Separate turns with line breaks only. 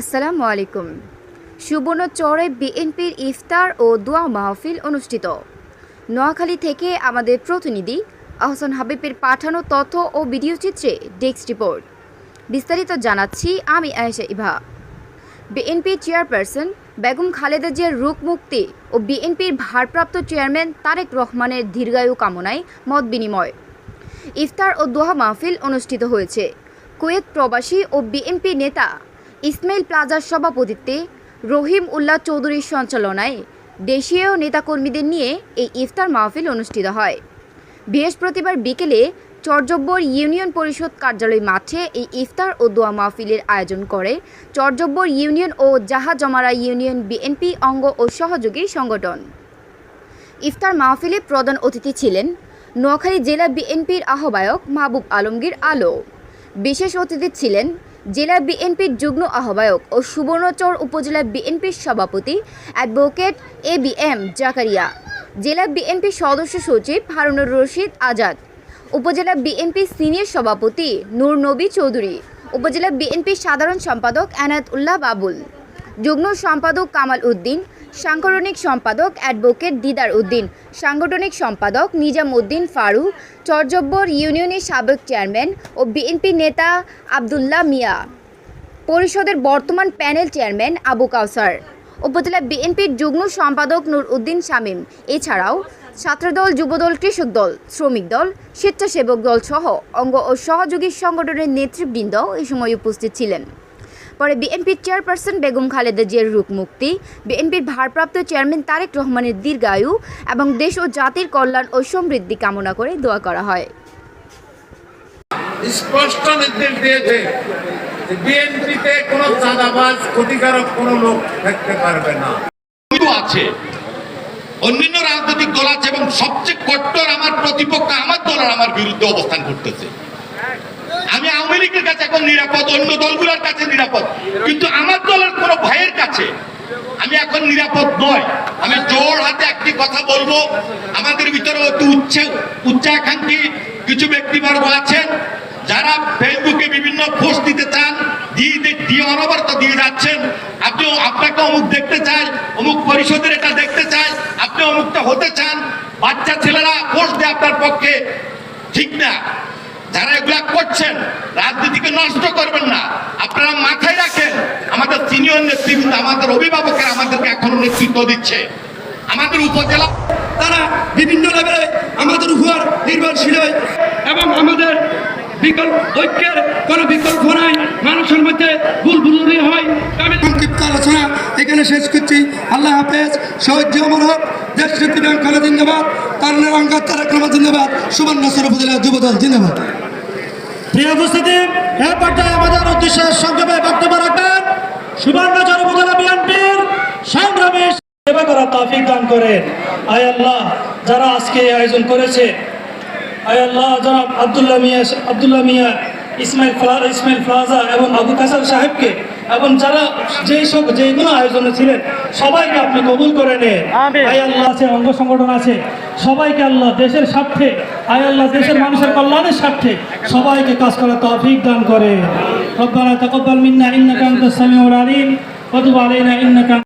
আসসালামু আলাইকুম। সুবর্ণচরে বিএনপির ইফতার ও দোয়া মাহফিল অনুষ্ঠিত। নোয়াখালী থেকে আমাদের প্রতিনিধি আহসান হাবিবের পাঠানো তথ্য ও ভিডিও চিত্রে ডেস্ক রিপোর্ট। বিস্তারিত জানাচ্ছি আমি আয়েশা ইভা। বিএনপি চেয়ারপারসন বেগম খালেদা জিয়ার রোগ মুক্তি ও বিএনপির ভারপ্রাপ্ত চেয়ারম্যান তারেক রহমানের দীর্ঘায়ু কামনায় মত বিনিময়। ইফতার ও দোহা মাহফিল অনুষ্ঠিত হয়েছে। কুয়েত প্রবাসী ও বিএনপি নেতা ইসমাইল প্লাজার সভাপতিত্বে রহিম উল্লাহ চৌধুরীর সঞ্চালনায় দেশীয় নেতাকর্মীদের নিয়ে এই ইফতার মাহফিল অনুষ্ঠিত হয়। বৃহস্পতিবার বিকেলে চরজব্বর ইউনিয়ন পরিষদ কার্যালয় মাঠে এই ইফতার ও দোয়া মাহফিলের আয়োজন করে চরজব্বর ইউনিয়ন ও জাহাজমারা ইউনিয়ন বিএনপি অঙ্গ ও সহযোগী সংগঠন। ইফতার মাহফিলে প্রধান অতিথি ছিলেন নোয়াখালী জেলা বিএনপির আহ্বায়ক মাহবুব আলমগীর আলো বিশেষ অতিথি ছিলেন জেলা বিএনপির যুগ্ম আহ্বায়ক ও সুবর্ণচর উপজেলা বিএনপির সভাপতি advocate A B M Zakaria, জেলা বিএনপি সদস্য সচিব হারুনুর রশিদ আজাদ, উপজেলা বিএনপি সিনিয়র সভাপতি নূর নবী চৌধুরী, উপজেলা বিএনপির সাধারণ সম্পাদক এনায়ত উল্লাহ বাবুল, যুগ্ম সম্পাদক কামাল উদ্দিন সাংগঠনিক সম্পাদক অ্যাডভোকেট দিদার উদ্দিন, সাংগঠনিক সম্পাদক নিজাম উদ্দিন ফারুক, চরজব্বর ইউনিয়নের সাবেক চেয়ারম্যান ও বিএনপি নেতা আবদুল্লাহ মিয়া, পরিষদের বর্তমান প্যানেল চেয়ারম্যান আবু কাউসার, উপজেলা বিএনপির যুগ্ম সম্পাদক নূর উদ্দিন শামীম। এছাড়াও ছাত্রদল, যুবদল, কৃষক দল, শ্রমিক দল, স্বেচ্ছাসেবক দল সহ অঙ্গ ও সহযোগী সংগঠনের নেতৃবৃন্দ এই সময় উপস্থিত ছিলেন। পরে বিএনপির চেয়ারপারসন বেগম খালেদা জিয়ার রূপ মুক্তি বিএনপির ভারপ্রাপ্ত চেয়ারম্যান তারেক রহমানের দীর্ঘায়ু এবং দেশ ও জাতির কল্যাণ ও সমৃদ্ধি কামনা করে দোয়া করা হয়।
স্পষ্ট নির্দেশ দিয়েছে যে বিএনপিতে কোনো চাঁদাবাজ ক্ষতিকারক কোনো লোক থাকতে পারবে না।
আছে। অন্যান্য রাজনৈতিক দল আছে এবং সবচেয়ে কট্টর আমার প্রতিপক্ষ আমার দল আর আমার বিরুদ্ধে অবস্থান করতেছে। লীগের কাছে এখন নিরাপদ, অন্য দলগুলোর কাছে নিরাপদ। কিন্তু আমার দলের কোনো ভাইয়ের কাছে আমি এখন নিরাপদ নয়। আমি জোর হাতে একটি কথা বলব, আমাদের ভিতরে অতি উচ্চ, উচ্চাকাঙ্ক্ষী কিছু ব্যক্তিবর্গ আছেন, যারা ফেসবুকে বিভিন্ন পোস্ট দিতে চান দিয়ে- দিয়ে অনবরত দিয়ে যাচ্ছেন। আপনি আপনাকে অমুক দেখতে চাই অমুক পরিষদের এটা দেখতে চাই আপনি অমুকটা হতে চান। বাচ্চা ছেলেরা পোস্ট দেয় আপনার পক্ষে, ঠিক না। যারা এগুলা করছেন, রাজনীতিকে নষ্ট করবেন না। আপনারা মাথায় রাখেন, আমাদের সিনিয়র নেতৃবৃন্দ, আমাদের অভিভাবকেরা আমাদেরকে এখনও নেতৃত্ব দিচ্ছে। আমাদের উপজেলা,
তারা বিভিন্ন লেভেলে আমাদের উপর নির্ভরশীল এবং আমাদের বিকল্প, ঐক্যের কোনো বিকল্প নাই। মানুষের মধ্যে বুলবুলি হয়। সংক্ষিপ্ত আলোচনা এখানে শেষ করছি। আল্লাহ হাফেজ, শহীদ অমর হক দেশ খালেদ জিন্দাবাদ তারুণের অঙ্গার রহমান জিন্দাবাদ। সুবর্ণ সর উপজেলা যুবদল, জিন্দাবাদ।
প্রিয় উপস্থিতি এ পর্যায়ে আমাদের উদ্দেশ্যে সংক্ষেপে বক্তব্য রাখবেন সুবর্ণচর উপজেলা বিএনপির সংগ্রামী সেবা করার তৌফিক দান করেন। আয় আল্লাহ যারা আজকে এই আয়োজন করেছে আয় আল্লাহ জনাব আব্দুল্লাহ মিয়া আব্দুল্লাহ মিয়া ইসমাইল ফ্লা ইসমাইল প্লাজা এবং আবু কাসার সাহেবকে এবং যারা যেই সব যেগুলো আয়োজনে ছিলেন সবাইকে আপনি কবুল করে নেন। আল্লাহ আছে অঙ্গ সংগঠন আছে। সবাইকে আল্লাহ দেশের স্বার্থে আয় আল্লাহ, দেশের মানুষের কল্যাণের স্বার্থে সবাইকে কাজ করার তৌফিক দান করে। রব্বানা তাকাব্বাল মিন্না ইন্নাকা আনতাস সামিউল আলিম ওয়া তুব আলাইনা ইন্নাকা